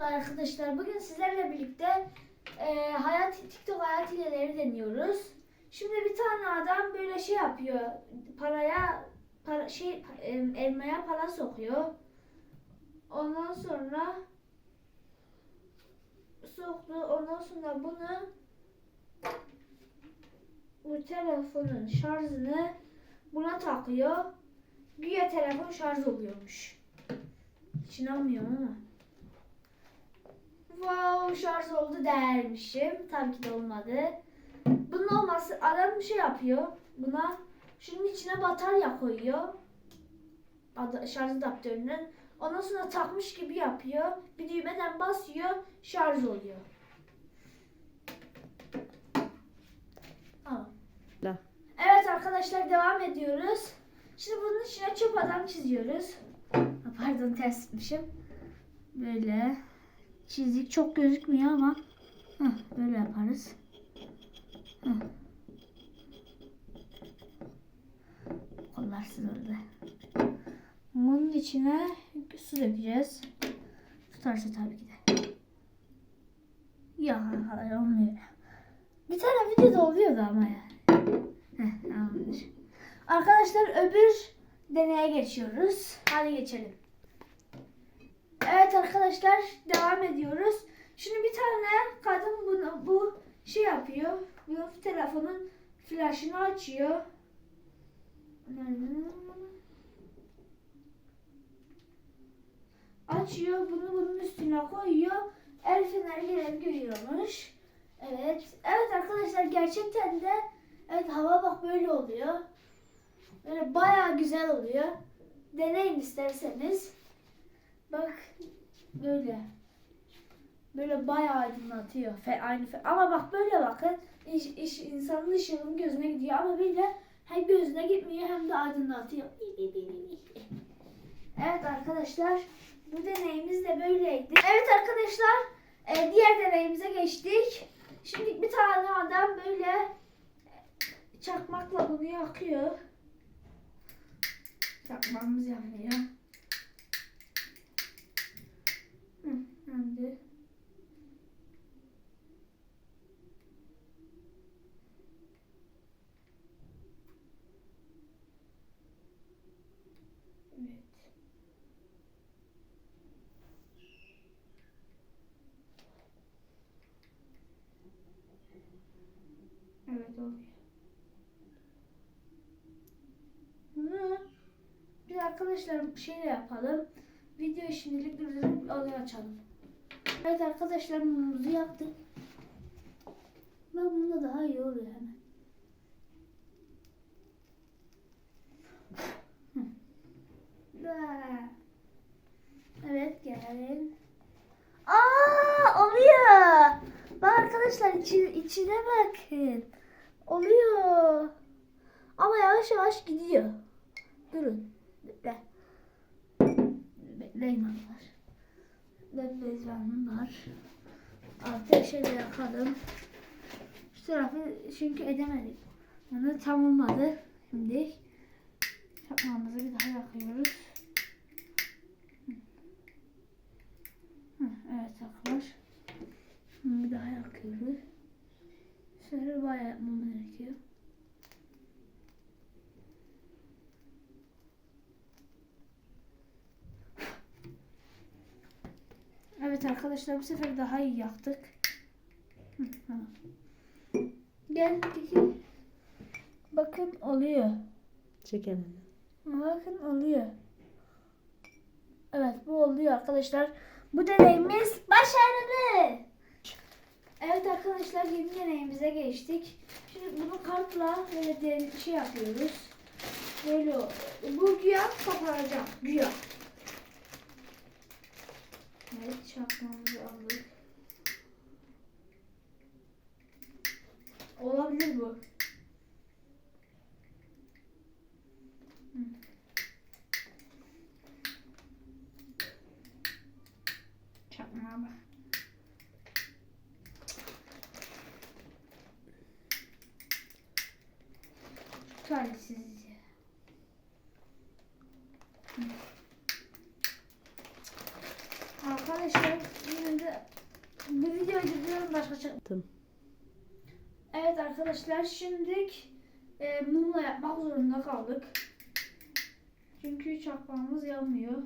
Arkadaşlar. Bugün sizlerle birlikte e, hayat TikTok hayat hileleri deniyoruz. Şimdi bir tane adam böyle şey yapıyor. Paraya para, şey e, elmaya para sokuyor. Ondan sonra soktu. Ondan sonra bunu bu telefonun şarjını buna takıyor. Güya telefon şarj oluyormuş. Hiç inanmıyorum ama. Wow şarj oldu dermişim. Tabii ki de olmadı. Bunun olması adam bir şey yapıyor. Buna şunun içine batarya koyuyor. Şarj adaptörünün. Ondan sonra takmış gibi yapıyor. Bir düğmeden basıyor. Şarj oluyor. La. Evet arkadaşlar devam ediyoruz. Şimdi bunun içine çöp adam çiziyoruz. Pardon ters etmişim. Böyle çizik çok gözükmüyor ama heh, böyle yaparız. Heh. Kollarsız orada. Bunun içine su dökeceğiz. Tutarsa tabii ki de. Ya hayır olmuyor. Bir tane videoda oluyordu ama ya. Heh, tamamdır. Arkadaşlar öbür deneye geçiyoruz. Hadi geçelim. Evet arkadaşlar devam ediyoruz. Şimdi bir tane kadın bunu bu şey yapıyor. Bu telefonun flaşını açıyor. Açıyor bunu bunun üstüne koyuyor. El feneri görev görüyormuş. Evet. Evet arkadaşlar gerçekten de evet hava bak böyle oluyor. Böyle bayağı güzel oluyor. Deneyin isterseniz. Bak böyle. Böyle bayağı aydınlatıyor. Fe, aynı fe. Ama bak böyle bakın. İş, iş, insanın ışığının gözüne gidiyor ama böyle hem gözüne gitmiyor hem de aydınlatıyor. Evet arkadaşlar bu deneyimiz de böyleydi. Evet arkadaşlar e, diğer deneyimize geçtik. Şimdi bir tane adam böyle çakmakla bunu yakıyor. Çakmağımız yanıyor. Hı, yandı. Evet. Evet oluyor. Bunu arkadaşlar bir şey de yapalım. Videoyu şimdilik durdurup alıyor açalım. Evet arkadaşlar mumumuzu yaptık. Ben bunda daha iyi oluyor hemen. Hı. Aa. Evet gelin. Aa oluyor. Bak arkadaşlar içi, içine bakın. Oluyor. Ama yavaş gidiyor. Durun. Bekle. Bekleyin onlar. Ben bezvanım var. Artık şöyle yakalım. Şu tarafı çünkü edemedik. Bunu tam olmadı. Şimdi çakmağımızı bir daha yakıyoruz. Hı. Evet arkadaşlar. Bir daha yakıyoruz. Şöyle bayağı yapmam gerekiyor. Evet arkadaşlar bu sefer daha iyi yaktık. Hı, tamam. Gel. Bakın oluyor. Çek elini. Bakın oluyor. Evet bu oluyor arkadaşlar. Bu deneyimiz başarılı. Evet arkadaşlar yeni deneyimize geçtik. Şimdi bunu kartla böyle şey yapıyoruz. Böyle bu güya kapanacak. Güya. Evet çakmamızı aldık. Olabilir bu. Hı. Çakmağa bak. Talihsizce. arkadaşlar yine de bu videoyu izliyorum başka çektim. Evet arkadaşlar şimdilik e, mumla yapmak zorunda kaldık. Çünkü çakmağımız yanmıyor.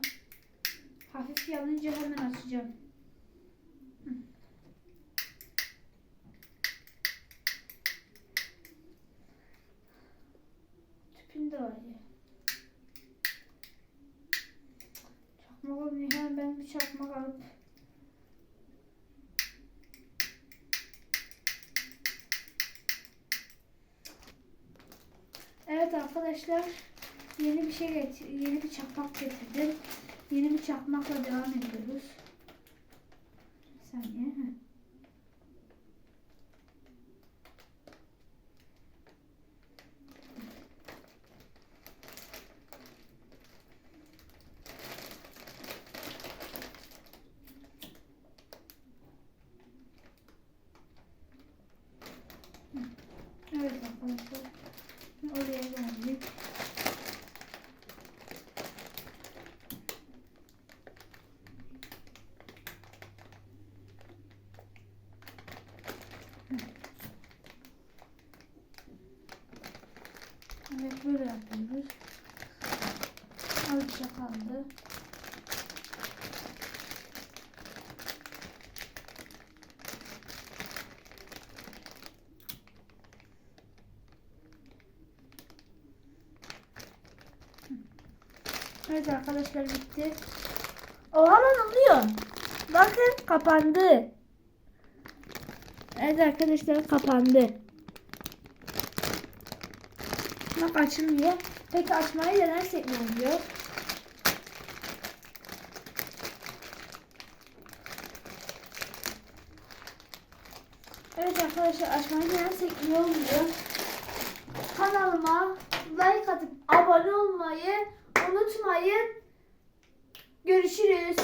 Hafif yanınca hemen açacağım. Çakmak olmuyor. Hemen ben bir çakmak alıp Evet arkadaşlar yeni bir şey getir yeni bir çakmak getirdim. Yeni bir çakmakla devam ediyoruz. Bir saniye. heh. Evet arkadaşlar. Oraya geldik. Evet böyle yapıyoruz. Azıcık kaldı. Evet arkadaşlar bitti. Oha lan oluyor. Bakın kapandı. Evet arkadaşlar kapandı. Bak açılmıyor. Peki açmayı denersek ne oluyor? Evet arkadaşlar açmayı denersek ne oluyor? Kanalıma like atıp abone olmayı unutmayın. Görüşürüz.